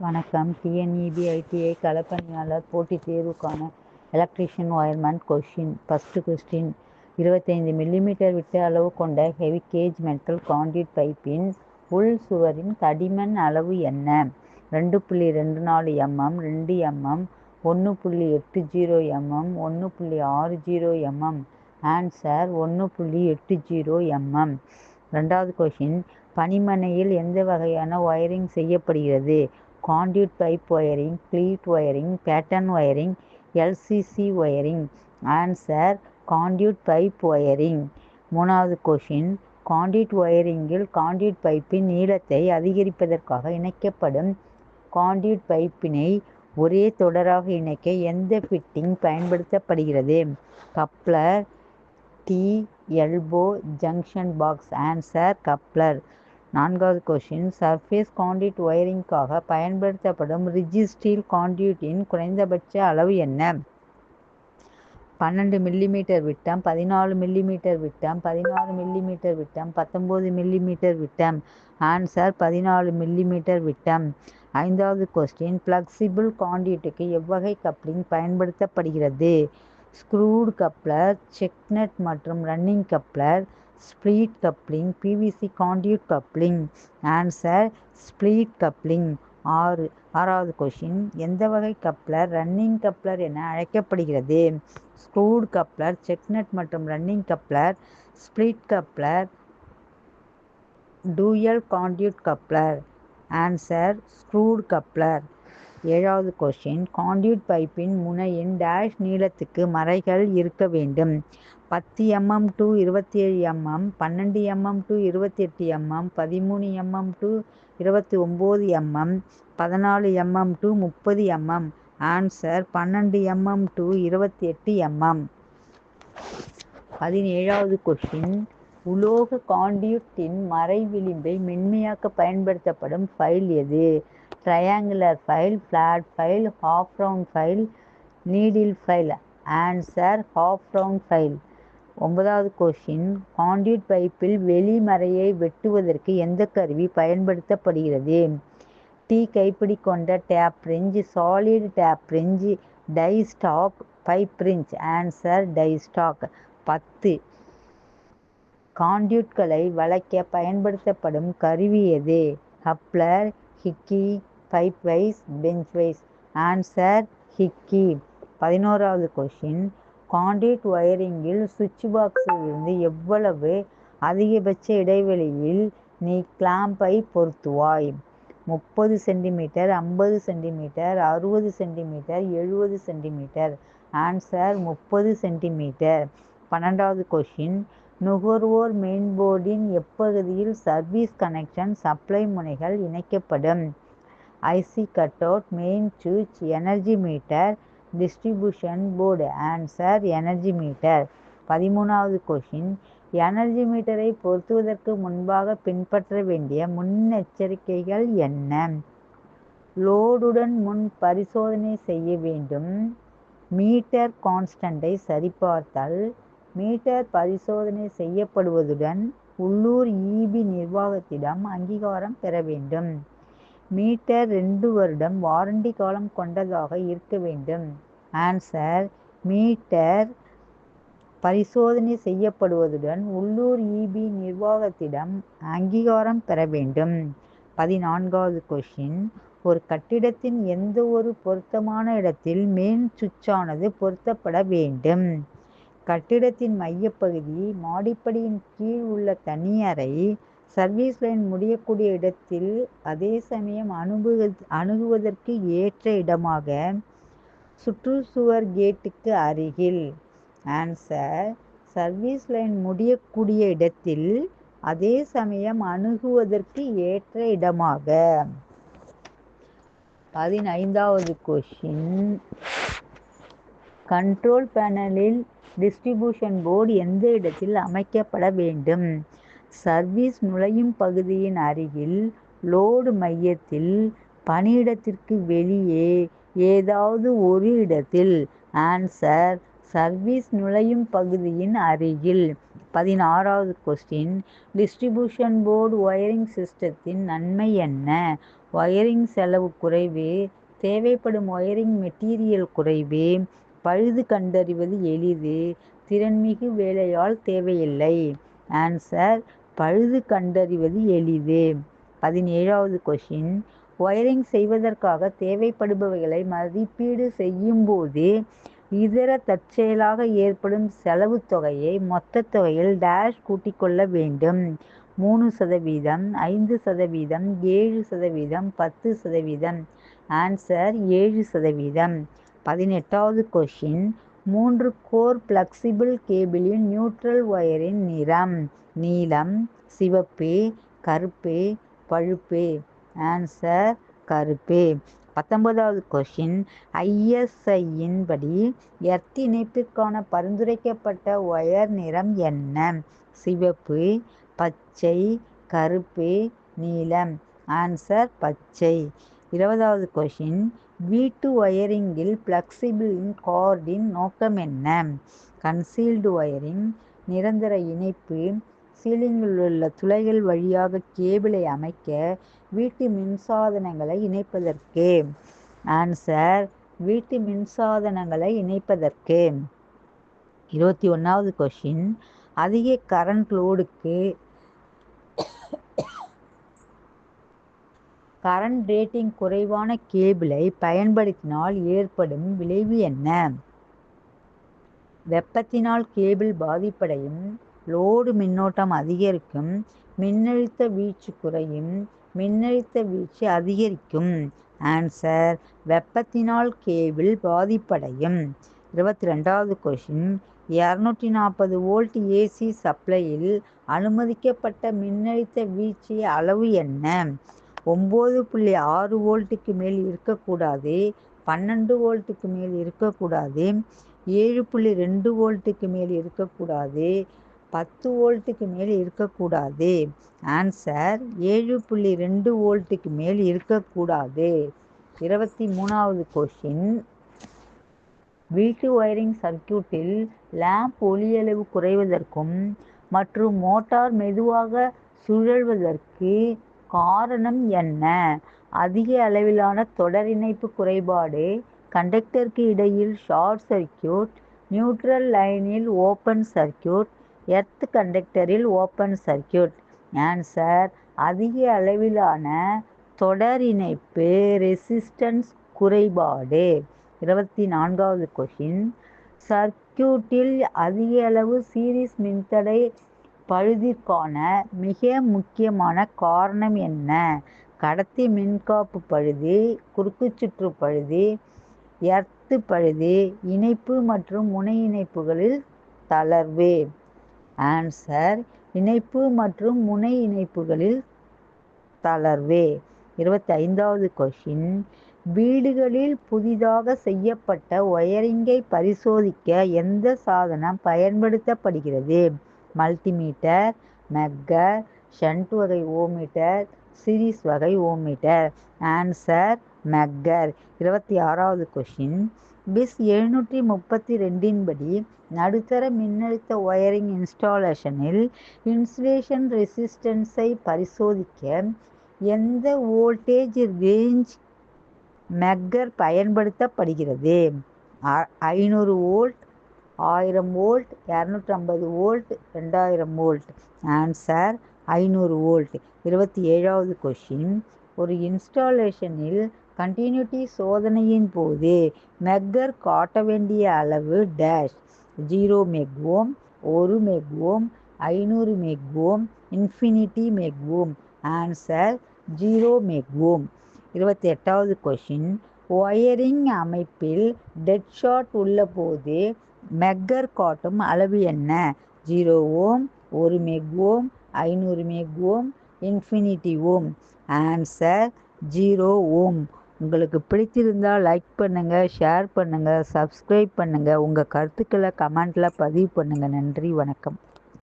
வணக்கம். TNEB ITI களப்பணியாளர் போட்டித் தேர்வுக்கான electrician wireman question first question இருபத்தைந்து மில்லிமீட்டர் விட்ட அளவு கொண்ட ஹெவி கேஜ் மெட்டல் கான்டியூட் பைப்பின் உள் சுவரின் தடிமன் அளவு என்ன? ரெண்டு புள்ளி ரெண்டு நாலு எம்எம் ரெண்டு எம்எம் ஒன்று புள்ளி எட்டு ஜீரோ எம்எம் ஒன்று புள்ளி ஆறு ஜீரோ எம்எம் ஆன்சர் ஒன்று புள்ளி எட்டு ஜீரோ எம்எம் ரெண்டாவது கொஷின் பனிமனையில் எந்த வகையான ஒயரிங் செய்யப்படுகிறது? Conduit pipe wiring cleat wiring batten wiring LCC wiring answer conduit pipe wiring மூணாவது கொஷின் கான்டியூட் ஒயரிங்கில் கான்டியூட் பைப்பின் நீளத்தை அதிகரிப்பதற்காக இணைக்கப்படும் கான்டியூட் பைப்பினை ஒரே தொடராக இணைக்க எந்த ஃபிட்டிங் பயன்படுத்தப்படுகிறது? Coupler tee elbow junction box answer coupler நான்காவது கொஷின் சர்ஃபேஸ் காண்டிட் ஒயரிங்காக பயன்படுத்தப்படும் ரிஜி ஸ்டீல் காண்டியூட்டின் குறைந்தபட்ச அளவு என்ன? பன்னெண்டு மில்லிமீட்டர் விட்டம் பதினாலு மில்லிமீட்டர் விட்டம் பதினாறு மில்லிமீட்டர் விட்டம் பத்தொம்போது மில்லிமீட்டர் விட்டம். ஆன்சர் பதினாலு மில்லிமீட்டர் விட்டம். ஐந்தாவது கொஸ்டின் ஃப்ளக்சிபிள் காண்டியூட்டுக்கு எவ்வகை கப்ளிங் பயன்படுத்தப்படுகிறது? ஸ்க்ரூடு கப்ளர் செக்னட் மற்றும் running coupler split coupling PVC conduit coupling answer split coupling ஆறு ஆறாவது கொஷின் எந்த வகை கப்ளர் ரன்னிங் கப்ளர் என அழைக்கப்படுகிறது? ஸ்க்ரூட் கப்ளர் செக்நட் மற்றும் running coupler split coupler dual conduit coupler answer screwed coupler ஏழாவது கொஷின் கான்டியூட் பைப்பின் முனையின் டேஷ் நீளத்துக்கு மறைகள் இருக்க வேண்டும். பத்து எம்எம் டு இருபத்தி ஏழு எம்எம் பன்னெண்டு எம்எம் டு இருபத்தி எட்டு எம்எம் பதிமூணு எம்எம் டு இருபத்தி ஒம்பது எம்எம் பதினாலு எம்எம் டு முப்பது எம்எம் ஆன்சர் பன்னெண்டு எம்எம் டு இருபத்தி எட்டு எம்எம் பதினேழாவது கொஷின் உலோக கான்டியூட்டின் மறை விளிம்பை மென்மையாக்க பயன்படுத்தப்படும் ஃபைல் எது? Triangular file flat file half round file needle file answer half round file ஒன்பதாவது கொஷின் கான்டியூட் பைப்பில் வெளிமறையை வெட்டுவதற்கு எந்த கருவி பயன்படுத்தப்படுகிறது? டீ கைப்பிடி கொண்ட tap wrench solid tap wrench die stock pipe wrench answer die stock பத்து. காண்டியூட்களை வளைக்க பயன்படுத்தப்படும் கருவி எது? ஹப்ளர் hickey pipe vice bench vice answer hickey பதினோராவது கொஷின் கான்டியூட் ஒயரிங்கில் சுவிட்ச் பாக்ஸில் இருந்து எவ்வளவு அதிகபட்ச இடைவெளியில் நீ கிளாம்பை பொருத்துவாய்? முப்பது சென்டிமீட்டர் ஐம்பது சென்டிமீட்டர் அறுபது சென்டிமீட்டர் எழுபது சென்டிமீட்டர் ஆன்சர் முப்பது சென்டிமீட்டர் பன்னெண்டாவது கொஷின் நுகர்வோர் மெயின்போர்டின் எப்பகுதியில் சர்வீஸ் கனெக்ஷன் சப்ளை முனைகள் இணைக்கப்படும்? ஐசி கட் அவுட் மெயின் சுவிட்ச் energy meter distribution board. Answer energy meter. பதிமூணாவது கொஷின். எனர்ஜி மீட்டரை பொருத்துவதற்கு முன்பாக பின்பற்ற வேண்டிய முன்னெச்சரிக்கைகள் என்ன? லோடுடன் முன் பரிசோதனை செய்ய வேண்டும். மீட்டர் கான்ஸ்டண்டை சரிபார்த்தல். மீட்டர் பரிசோதனை செய்யப்படுவதுடன் உள்ளூர் இபி நிர்வாகத்திடம் அங்கீகாரம் பெற வேண்டும். மீட்டர் ரெண்டு வருடம் வாரண்டி காலம் கொண்டதாக இருக்க வேண்டும். ஆன்சர் மீட்டர் பரிசோதனை செய்யப்படுவதுடன் உள்ளூர் இபி நிர்வாகத்திடம் அங்கீகாரம் பெற வேண்டும். பதினான்காவது கொஷின் ஒரு கட்டிடத்தின் எந்த ஒரு பொருத்தமான இடத்தில் மெயின் சுவிட்சானது பொருத்தப்பட வேண்டும்? கட்டிடத்தின் மையப்பகுதி மாடிப்படியின் கீழ் உள்ள தனி அறை சர்வீஸ் லைன் முடியக்கூடிய இடத்தில் அதே சமயம் அணுகு அணுகுவதற்கு ஏற்ற இடமாக சுற்றுச்சுவர் கேட்டுக்கு அருகில். ஆன்சர் சர்வீஸ் லைன் முடியக்கூடிய இடத்தில் அதே சமயம் அணுகுவதற்கு ஏற்ற இடமாக. பதினைந்தாவது கொஷின் கண்ட்ரோல் பேனலில் டிஸ்ட்ரிபியூஷன் போர்டு எந்த இடத்தில் அமைக்கப்பட வேண்டும்? சர்வீஸ் நுழையும் பகுதியின் அருகில் லோடு மையத்தில் பணியிடத்திற்கு வெளியே ஏதாவது ஒரு இடத்தில் ஆன்சர் சர்வீஸ் நுழையும் பகுதியின் அருகில். பதினாறாவது கொஸ்டின் டிஸ்ட்ரிபியூஷன் போர்டு ஒயரிங் சிஸ்டத்தின் நன்மை என்ன? ஒயரிங் செலவு குறைவு தேவைப்படும் ஒயரிங் மெட்டீரியல் குறைவு பழுது கண்டறிவது எளிது திறன்மிகு வேலையால் தேவையில்லை. ஆன்சர் பழுது கண்டறிவது எளிது. பதினேழாவது கொஷின் ஒயரிங் செய்வதற்காக தேவைப்படுபவைகளை மதிப்பீடு செய்யும்போது இதர தற்செயலாக ஏற்படும் செலவு தொகையை மொத்த தொகையில் டேஷ் கூட்டிக் கொள்ள வேண்டும். மூணு சதவீதம் ஐந்து சதவீதம் ஏழு சதவீதம் பத்து சதவீதம். ஆன்சர் ஏழு சதவீதம். பதினெட்டாவது கொஷின் மூன்று கோர் ஃப்ளெக்சிபிள் கேபிளின் நியூட்ரல் ஒயரின் நிறம். நீலம் சிவப்பு கருப்பு பழுப்பு. ஆன்சர் கருப்பு. பத்தொன்பதாவது கொஷின் ஐஎஸ்ஐயின் படி எர்த் இணைப்பிற்கான பரிந்துரைக்கப்பட்ட ஒயர் நிறம் என்ன? சிவப்பு பச்சை கருப்பு நீலம் ஆன்சர் பச்சை. இருபதாவது கொஷின் வீட்டு ஒயரிங்கில் பிளக்சிபிளின் கார்டின் நோக்கம் என்ன? கன்சீல்டு ஒயரிங் நிரந்தர இணைப்பு சீலிங்கில் உள்ள துளைகள் வழியாக கேபிளை அமைக்க வீட்டு மின்சாதனங்களை இணைப்பதற்கு. ஆன்சர் வீட்டு மின்சாதனங்களை இணைப்பதற்கு. இருபத்தி ஒன்றாவது கொஷின் அதிக கரண்ட் லோடுக்கு கரண்ட் ரேட்டிங் குறைவான கேபிளை பயன்படுத்தினால் ஏற்படும் விளைவு என்ன? வெப்பத்தினால் கேபிள் பாதிப்படையும். லோடு மின்னோட்டம் அதிகரிக்கும் மின்னழுத்த வீச்சு குறையும் மின்னழுத்த வீச்சு அதிகரிக்கும். ஆன்சர் வெப்பத்தினால் கேபிள் பாதிப்படையும். இருபத்தி ரெண்டாவது கொஷின் இரநூற்றி நாற்பது வோல்ட் ஏசி சப்ளையில் அனுமதிக்கப்பட்ட மின்னழுத்த வீச்சு அளவு என்ன? ஒம்பது புள்ளி ஆறு வோல்ட்டுக்கு மேல் இருக்கக்கூடாது பன்னெண்டு வோல்ட்டுக்கு மேல் இருக்கக்கூடாது ஏழு புள்ளி ரெண்டு வோல்ட்டுக்கு மேல் இருக்கக்கூடாது பத்து வோல்ட்டுக்கு மேல் இருக்கக்கூடாது? ஆன்சர் ஏழு புள்ளி ரெண்டு வோல்ட்டுக்கு மேல் இருக்கக்கூடாது? இருபத்தி மூணாவது கொஷின் வீட்டு ஒயரிங் சர்க்கியூட்டில் லேம்ப் ஒளியளவு குறைவதற்கும் மற்றும் மோட்டார் மெதுவாக சுழல்வதற்கு காரணம் என்ன? அதிக அளவிலான தொடர் இணைப்பு குறைபாடு கண்டக்டருக்கு இடையில் ஷார்ட் சர்க்கியூட் நியூட்ரல் லைனில் ஓப்பன் சர்க்கியூட் எர்த் கண்டக்டரில் ஓப்பன் சர்க்கியூட் ஆன்சர் அதிக அளவிலான தொடர் இணைப்பு ரெசிஸ்டன்ஸ் குறைபாடு. இருபத்தி நான்காவது கொஷின் சர்க்கியூட்டில் அதிக அளவு சீரிஸ் மின்தடை பழுதிற்கான மிக முக்கியமான காரணம் என்ன? கடத்தி மின்காப்பு பழுதி குறுக்கு சுற்று பழுதி எர்த்து பழுதி இணைப்பு மற்றும் முனை இணைப்புகளில் தளர்வு. ஆன்சர் இணைப்பு மற்றும் முனை இணைப்புகளில் தளர்வு. இருபத்தி ஐந்தாவது கொஷின் வீடுகளில் புதிதாக செய்யப்பட்ட ஒயரிங்கை பரிசோதிக்க எந்த சாதனம் பயன்படுத்தப்படுகிறது? மல்டிமீட்டர் மெக்கர் ஷண்ட் வகை ஓமீட்டர் சீரிஸ் வகை ஓமீட்டர். Answer megger. இருபத்தி ஆறாவது கொஷின் பிஸ் எழுநூற்றி முப்பத்தி ரெண்டின் படி நடுத்தர மின்னழுத்த ஒயரிங் இன்ஸ்டாலேஷனில் இன்சுலேஷன் ரெசிஸ்டன்ஸை பரிசோதிக்க எந்த வோல்டேஜ் ரேஞ்ச் மெக்கர் பயன்படுத்தப்படுகிறது? ஐநூறு வோல்ட் ஆயிரம் வோல்ட் இரநூற்றி ஐம்பது வோல்ட் ரெண்டாயிரம் வோல்ட் ஆன்சர் ஐநூறு வோல்ட் இருபத்தி ஏழாவது கொஷின் ஒரு இன்ஸ்டாலேஷனில் கண்டினியூட்டி சோதனையின் போது மெக்கர் காட்ட வேண்டிய அளவு டேஷ் ஜீரோ மெக்வோம் ஒரு மெக்வோம் ஐநூறு megohm infinity megohm answer zero megohm இருபத்தி எட்டாவது கொஷின் ஒயரிங் அமைப்பில் டெட் ஷாட் உள்ளபோது மெக்கர் காட்டும் அளவு என்ன? ஜீரோ ஓம் ஒரு மெக்வோம் ஐநூறு megohm infinity ohm answer zero ohm உங்களுக்கு பிடிச்சிருந்தால் லைக் பண்ணுங்கள் ஷேர் பண்ணுங்கள் சப்ஸ்கிரைப் பண்ணுங்கள் உங்கள் கருத்துக்களை கமெண்ட்டில் பதிவு பண்ணுங்கள் நன்றி வணக்கம்.